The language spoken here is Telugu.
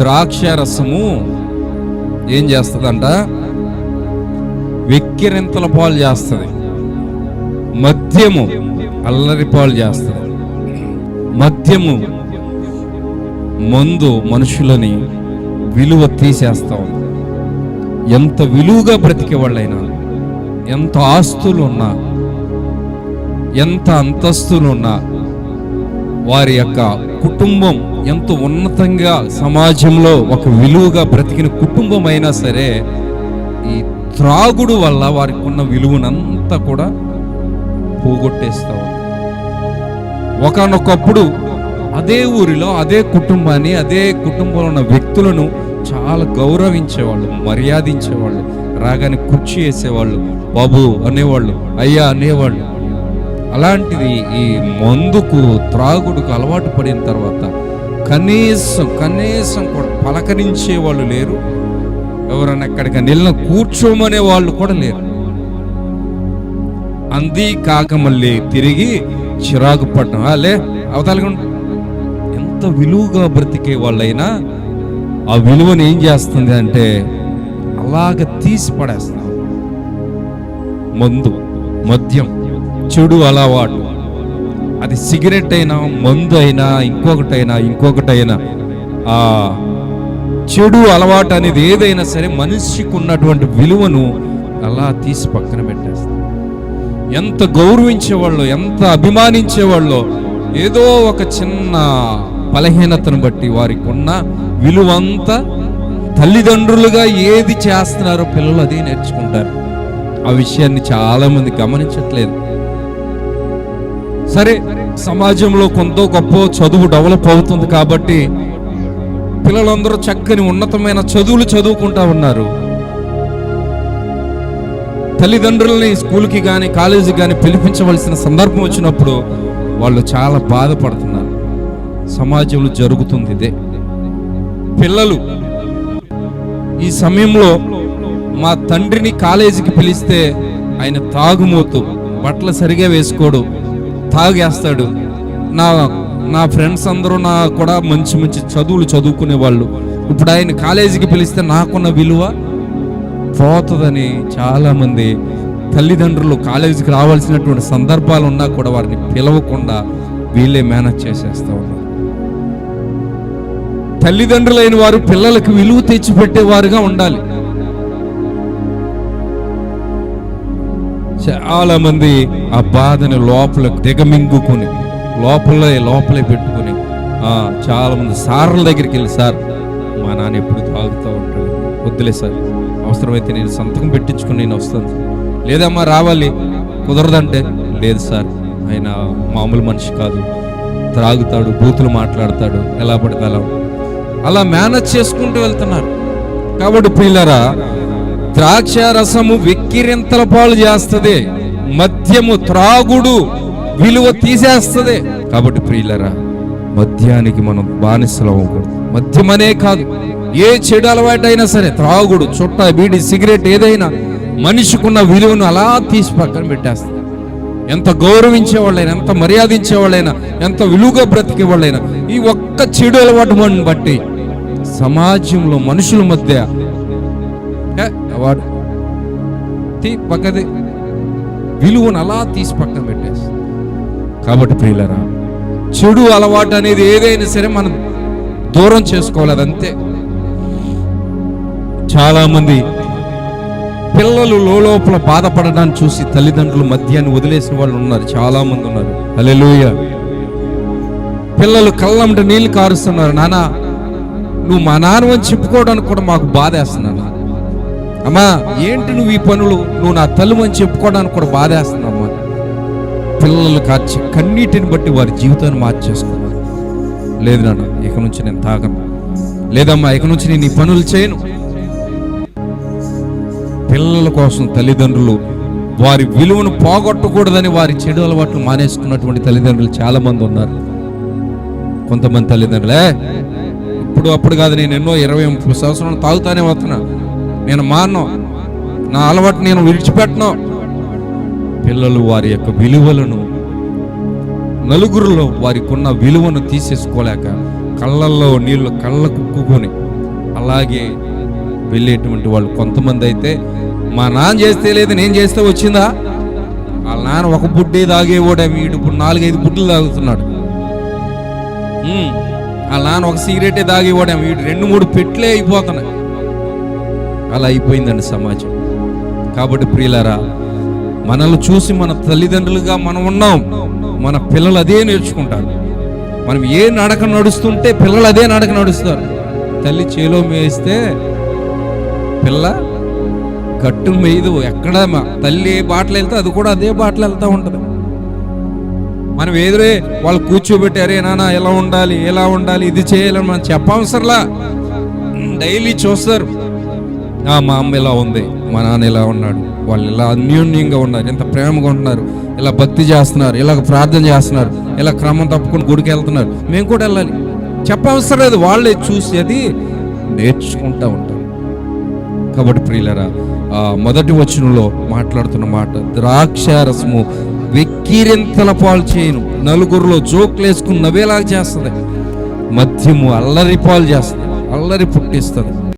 ద్రాక్ష రసము ఏం చేస్తుందంట? వెక్కిరింతల పాలు చేస్తుంది. మద్యము అల్లరి పాలు చేస్తుంది. మద్యము మందు మనుషులని విలువ తీసేస్తా ఉంది. ఎంత విలువగా బ్రతికే వాళ్ళైనా ఎంత ఆస్తులు ఉన్నా ఎంత అంతస్తులు ఉన్నా వారి యొక్క కుటుంబం ఎంత ఉన్నతంగా సమాజంలో ఒక విలువగా బ్రతికిన కుటుంబం అయినా సరే ఈ త్రాగుడు వల్ల వారికి ఉన్న విలువనంతా కూడా పోగొట్టేస్తా ఒకనొకప్పుడు అదే ఊరిలో అదే కుటుంబాన్ని అదే కుటుంబంలో ఉన్న వ్యక్తులను చాలా గౌరవించేవాళ్ళు మర్యాదించేవాళ్ళు రాగానే కుర్చీ వేసేవాళ్ళు బాబు అనేవాళ్ళు అయ్యా అనేవాళ్ళు. అలాంటిది ఈ మందుకు త్రాగుడుకు అలవాటు పడిన తర్వాత కనీసం కనీసం కూడా పలకరించే వాళ్ళు లేరు. ఎవరైనా ఎక్కడికి నిన్న కూర్చోమనే వాళ్ళు కూడా లేరు. అంది కాక మళ్ళీ తిరిగి చిరాకు పట్టడం అలే లే అవతలగా ఎంత విలువగా బ్రతికే వాళ్ళైనా ఆ విలువను ఏం చేస్తుంది అంటే అలాగ తీసి పడేస్తాం మందు మద్యం చెడు అలవాటు. అది సిగరెట్ అయినా మందు అయినా ఇంకొకటైనా ఇంకొకటైనా ఆ చెడు అలవాటు అనేది ఏదైనా సరే మనిషికి ఉన్నటువంటి విలువను అలా తీసి పక్కన పెట్టేస్తాం ఎంత గౌరవించేవాళ్ళు ఎంత అభిమానించేవాళ్ళు ఏదో ఒక చిన్న బలహీనతను బట్టి వారికి ఉన్న విలువంతా తల్లిదండ్రులుగా ఏది చేస్తున్నారో పిల్లలు అదే నేర్చుకుంటారు. ఆ విషయాన్ని చాలామంది గమనించట్లేదు. సరే సమాజంలో కొంత గొప్ప చదువు డెవలప్ అవుతుంది కాబట్టి పిల్లలందరూ చక్కని ఉన్నతమైన చదువులు చదువుకుంటా ఉన్నారు. తల్లిదండ్రులని స్కూల్కి కానీ కాలేజీకి కానీ పిలిపించవలసిన సందర్భం వచ్చినప్పుడు వాళ్ళు చాలా బాధపడుతున్నారు. సమాజంలో జరుగుతుంది ఇదే. పిల్లలు ఈ సమయంలో మా తండ్రిని కాలేజీకి పిలిస్తే ఆయన తాగుమోతు బట్టలు సరిగా వేసుకోడు. తాగేస్తాడు. నా నా ఫ్రెండ్స్ అందరూ నా కూడా మంచి మంచి చదువులు చదువుకునే వాళ్ళు ఇప్పుడు ఆయన కాలేజీకి పిలిస్తే నాకున్న విలువ పోతుందని చాలామంది తల్లిదండ్రులు కాలేజీకి రావాల్సినటువంటి సందర్భాలు ఉన్నా కూడా వారిని పిలవకుండా వీళ్ళే మేనేజ్ చేసేస్తూ ఉన్నారు. తల్లిదండ్రులైన వారు పిల్లలకు విలువ తెచ్చిపెట్టేవారుగా ఉండాలి. చాలా మంది ఆ బాధని లోపల దిగమింగుకొని లోపలే లోపలే పెట్టుకొని చాలా మంది సార్ల దగ్గరికి వెళ్ళి సార్ మా నాన్న ఎప్పుడు తాగుతూ ఉంటాడు? వద్దులే సార్ అవసరమైతే నేను సంతకం పెట్టించుకుని నేను వస్తాను. లేదమ్మా రావాలి. కుదరదంటే. లేదు సార్ ఆయన మామూలు మనిషి కాదు. త్రాగుతాడు బూతులు మాట్లాడతాడు ఎలా పడితే అలా. అలా మేనేజ్ చేసుకుంటూ వెళ్తున్నారు. కాబట్టి పిల్లరా ద్రాక్ష రసము వెక్కిరింతల పాలు చేస్తుంది మద్యము త్రాగుడు విలువ తీసేస్తుంది. కాబట్టి ప్రియులరా మద్యానికి మనం బానిసలు అవ్వకూడదు. మద్యమనే కాదు ఏ చెడు అలవాటైనా సరే త్రాగుడు చుట్ట బీడి సిగరెట్ ఏదైనా మనిషికున్న విలువను అలా తీసి పక్కన పెట్టేస్తుంది. ఎంత గౌరవించే వాళ్ళైనా ఎంత మర్యాదించే వాళ్ళైనా ఎంత విలువగా బ్రతికే వాళ్ళైనా ఈ ఒక్క చెడు అలవాటు బట్టి సమాజంలో మనుషుల మధ్య వాడు తీ పక్కది. విలువను అలా తీసి పక్కన పెట్టేసి కాబట్టి ప్రియులరా చెడు అలవాటు అనేది ఏదైనా సరే మనం దూరం చేసుకోవాలి అదంతే. చాలామంది పిల్లలు లోపల బాధపడడాన్ని చూసి తల్లిదండ్రులు మధ్యాన్ని వదిలేసిన వాళ్ళు ఉన్నారు చాలామంది ఉన్నారు. అలెలుయ పిల్లలు కళ్ళంట నీళ్ళు కారుస్తున్నారు నానా నువ్వు మా నాన్న అని చెప్పుకోవడానికి కూడా మాకు బాధ వేస్తున్నాను అమ్మా ఏంటి నువ్వు ఈ పనులు? నువ్వు నా తల్లు అని చెప్పుకోవడానికి కూడా బాధేస్తున్నావు పిల్లలు కార్చి కన్నీటిని బట్టి వారి జీవితాన్ని మార్చేసుకోవాలి లేదు నాన్న ఇక నుంచి నేను తాగను. లేదమ్మా ఇక నుంచి నేను ఈ పనులు చేయను. పిల్లల కోసం తల్లిదండ్రులు వారి విలువను పోగొట్టకూడదని వారి చెడు అలవాట్లు మానేసుకున్నటువంటి తల్లిదండ్రులు చాలా మంది ఉన్నారు. కొంతమంది తల్లిదండ్రులే ఇప్పుడు అప్పుడు కాదు నేను ఎన్నో ఇరవై ముప్పై సంవత్సరాలు తాగుతానే వస్తున్నా. నేను మాను నా అలవాటు నేను విడిచిపెట్టను. పిల్లలు వారి యొక్క విలువలను నలుగురిలో వారికి ఉన్న విలువను తీసేసుకోలేక కళ్ళల్లో నీళ్ళు కళ్ళ కుక్కుని అలాగే వెళ్ళేటువంటి వాళ్ళు కొంతమంది అయితే మా నాన్న చేస్తే లేదు నేను చేస్తే వచ్చిందా? వాళ్ళ నాన్న ఒక బుడ్డే తాగేవాడే వీడు ఇప్పుడు నాలుగైదు బుడ్లు తాగుతున్నాడు. వాళ్ళ నాన్న ఒక సిగరెటే తాగేవాడే వీడు రెండు మూడు పెట్లే అయిపోతున్నాయి. అలా అయిపోయిందండి సమాజం. కాబట్టి ప్రియులారా మనల్ని చూసి మన తల్లిదండ్రులుగా మనం ఉన్నాం. మన పిల్లలు అదే నేర్చుకుంటారు. మనం ఏ నడక నడుస్తుంటే పిల్లలు అదే నడక నడుస్తారు. తల్లి చేలో మేస్తే పిల్ల గట్టు మేయదు. ఎక్కడ తల్లి ఏ బాటలు వెళ్తే అది కూడా అదే బాటలు వెళ్తూ ఉంటుంది. మనం ఎదురే వాళ్ళు కూర్చోబెట్టారే నాన్న ఎలా ఉండాలి ఎలా ఉండాలి ఇది చేయాలని మనం చెప్పవసరలా డైలీ చూస్తారు. మా అమ్మ ఇలా ఉంది మా నాన్న ఇలా ఉన్నాడు వాళ్ళు ఇలా అన్యోన్యంగా ఉన్నారు ఎంత ప్రేమగా ఉంటున్నారు ఇలా భక్తి చేస్తున్నారు ఇలా ప్రార్థన చేస్తున్నారు ఇలా క్రమం తప్పుకొని గుడికి వెళ్తున్నారు మేము కూడా వెళ్ళాలి. చెప్పవసరం లేదు వాళ్ళే చూసి అది నేర్చుకుంటా ఉంటాం కాబట్టి ప్రియులరా ఆ మొదటి వచనంలో మాట్లాడుతున్న మాట ద్రాక్షారసము వెక్కిరింతల పాలు చేయను నలుగురిలో జోకులు వేసుకుని నవ్వేలాగా చేస్తుంది మద్యము అల్లరి పాలు చేస్తుంది అల్లరి పుట్టిస్తుంది.